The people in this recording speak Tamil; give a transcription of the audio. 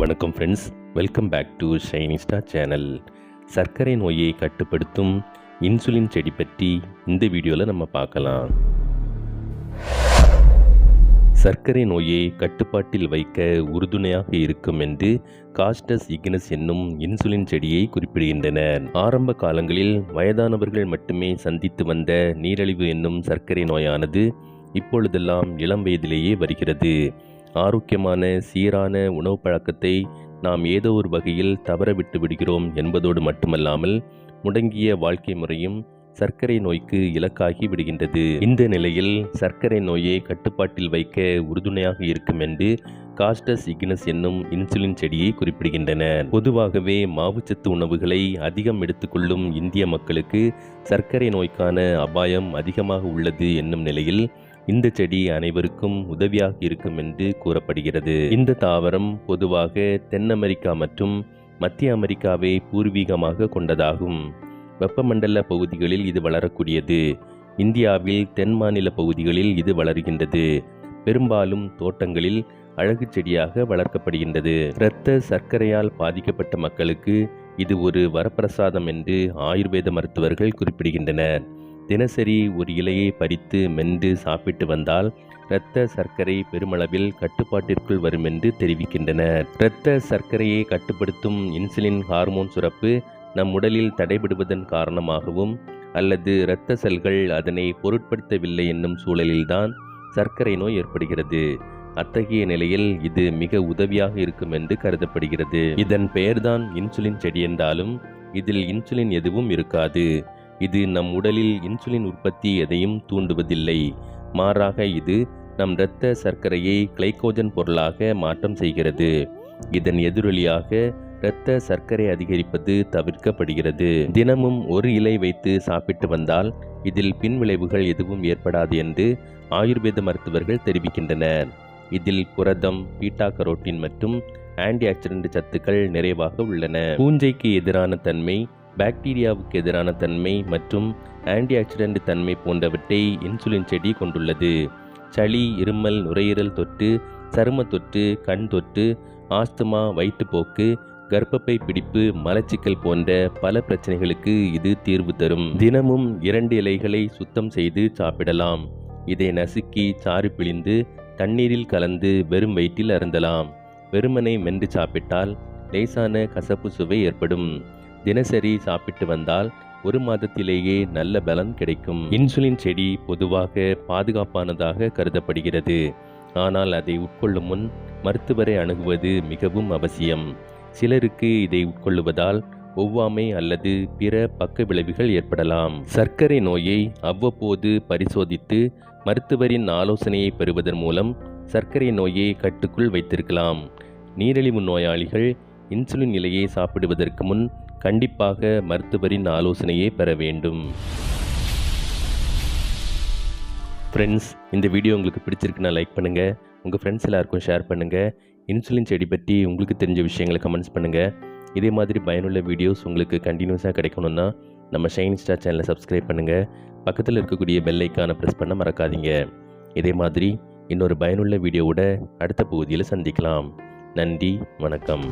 வணக்கம் friends welcome back to Shiny Star channel சர்க்கரை நோயை கட்டுப்படுத்தும் இன்சுலின் செடி பற்றி இந்த வீடியோவில் நம்ம பார்க்கலாம். சர்க்கரை நோயை கட்டுப்பாட்டில் வைக்க உறுதுணையாக இருக்கும் என்று காஸ்டஸ் இக்னஸ் என்னும் இன்சுலின் செடியை குறிப்பிடுகின்றனர். ஆரம்ப காலங்களில் வயதானவர்கள் மட்டுமே சந்தித்து வந்த நீரழிவு என்னும் சர்க்கரை நோயானது இப்பொழுதெல்லாம் இளம் வயதிலேயே வருகிறது. ஆரோக்கியமான சீரான உணவு பழக்கத்தை நாம் ஏதோ ஒரு வகையில் தவற விட்டு விடுகிறோம் என்பதோடு மட்டுமல்லாமல் முடங்கிய வாழ்க்கை முறையும் சர்க்கரை நோய்க்கு இலக்காகி விடுகின்றது. இந்த நிலையில் சர்க்கரை நோயை கட்டுப்பாட்டில் வைக்க உறுதுணையாக இருக்கும் என்று காஸ்டஸ் இக்னஸ் என்னும் இன்சுலின் செடியை குறிப்பிடுகின்றனர் பொதுவாகவே மாவுச்சத்து உணவுகளை அதிகம் எடுத்துக்கொள்ளும் இந்திய மக்களுக்கு சர்க்கரை நோய்க்கான அபாயம் அதிகமாக உள்ளது என்னும் நிலையில் இந்த செடி அனைவருக்கும் உதவியாக இருக்கும் என்று கூறப்படுகிறது. இந்த தாவரம் பொதுவாக தென் அமெரிக்கா மற்றும் மத்திய அமெரிக்காவை பூர்வீகமாக கொண்டதாகும். வெப்பமண்டல பகுதிகளில் இது வளரக்கூடியது. இந்தியாவில் தென் மாநில பகுதிகளில் இது வளர்கின்றது. பெரும்பாலும் தோட்டங்களில் அழகு செடியாக வளர்க்கப்படுகின்றது. இரத்த சர்க்கரையால் பாதிக்கப்பட்ட மக்களுக்கு இது ஒரு வரப்பிரசாதம் என்று ஆயுர்வேத மருத்துவர்கள் குறிப்பிடுகின்றனர். தினசரி ஒரு இலையை பறித்து மென்று சாப்பிட்டு வந்தால் இரத்த சர்க்கரை பெருமளவில் கட்டுப்பாட்டிற்குள் வரும் என்று தெரிவிக்கின்றனர் இரத்த சர்க்கரையை கட்டுப்படுத்தும் இன்சுலின் ஹார்மோன் சுரப்பு நம் உடலில் தடைபடுவதன் காரணமாகவும் அல்லது இரத்த செல்கள் அதனை பொருட்படுத்தவில்லை என்னும் சூழலில்தான் சர்க்கரை நோய் ஏற்படுகிறது. அத்தகைய நிலையில் இது மிக உதவியாக இருக்கும் என்று கருதப்படுகிறது. இதன் பெயர்தான் இன்சுலின் செடி என்றாலும் இதில் இன்சுலின் எதுவும் இருக்காது. இது நம் உடலில் இன்சுலின் உற்பத்தி எதையும் தூண்டுவதில்லை. மாறாக இது நம் இரத்த சர்க்கரையை கிளைகோஜன் பொருளாக மாற்றம் செய்கிறது. இதன் எதிரொலியாக இரத்த சர்க்கரை அதிகரிப்பது தவிர்க்கப்படுகிறது. தினமும் ஒரு இலை வைத்து சாப்பிட்டு வந்தால் இதில் பின்விளைவுகள் எதுவும் ஏற்படாது என்று ஆயுர்வேத மருத்துவர்கள் தெரிவிக்கின்றனர். இதில் புரதம் பீட்டா கரோட்டின் மற்றும் ஆன்டி ஆக்சிடென்ட் சத்துக்கள் நிறைவாக உள்ளன. பூஞ்சைக்கு எதிரான தன்மை பாக்டீரியாவுக்கு எதிரான தன்மை மற்றும் ஆன்டி ஆக்சிடென்ட் தன்மை போன்றவற்றை இன்சுலின் செடி கொண்டுள்ளது. சளி இருமல் நுரையீரல் தொற்று சரும தொற்று கண் தொற்று ஆஸ்துமா வயிற்றுப்போக்கு கர்ப்பப்பை பிடிப்பு மலச்சிக்கல் போன்ற பல பிரச்சனைகளுக்கு இது தீர்வு தரும். தினமும் இரண்டு இலைகளை சுத்தம் செய்து சாப்பிடலாம். இதை நசுக்கி சாறு பிழிந்து தண்ணீரில் கலந்து வெறும் வயிற்றில் அருந்தலாம். வெறுமனை மென்று சாப்பிட்டால் லேசான கசப்பு சுவை ஏற்படும். தினசரி சாப்பிட்டு வந்தால் ஒரு மாதத்திலேயே நல்ல பலன் கிடைக்கும். இன்சுலின் செடி பொதுவாக பாதுகாப்பானதாக கருதப்படுகிறது. ஆனால் அதை உட்கொள்ளும் முன் மருத்துவரை அணுகுவது மிகவும் அவசியம். சிலருக்கு இதை உட்கொள்ளுவதால் ஒவ்வாமை அல்லது பிற பக்க விளைவுகள் ஏற்படலாம். சர்க்கரை நோயை அவ்வப்போது பரிசோதித்து மருத்துவரின் ஆலோசனையை பெறுவதன் மூலம் சர்க்கரை நோயை கட்டுக்குள் வைத்திருக்கலாம். நீரிழிவு நோயாளிகள் இன்சுலின் நிலையை சாப்பிடுவதற்கு முன் கண்டிப்பாக மருத்துவரின் ஆலோசனையை பெற வேண்டும். ஃப்ரெண்ட்ஸ் இந்த வீடியோ உங்களுக்கு பிடிச்சிருக்குன்னா லைக் பண்ணுங்கள் உங்கள் ஃப்ரெண்ட்ஸ் எல்லாருக்கும் ஷேர் பண்ணுங்கள் இன்சுலின் செடி பற்றி உங்களுக்கு தெரிஞ்ச விஷயங்களை கமெண்ட்ஸ் பண்ணுங்கள் இதே மாதிரி பயனுள்ள வீடியோஸ் உங்களுக்கு கண்டினியூஸாக கிடைக்கணும்னா நம்ம ஷைன் ஸ்டார் சேனலை சப்ஸ்கிரைப் பண்ணுங்கள் பக்கத்தில் இருக்கக்கூடிய பெல் ஐக்கானை ப்ரெஸ் பண்ண மறக்காதீங்க. இதே மாதிரி இன்னொரு பயனுள்ள வீடியோவோட அடுத்த பகுதியில் சந்திக்கலாம். நன்றி வணக்கம்.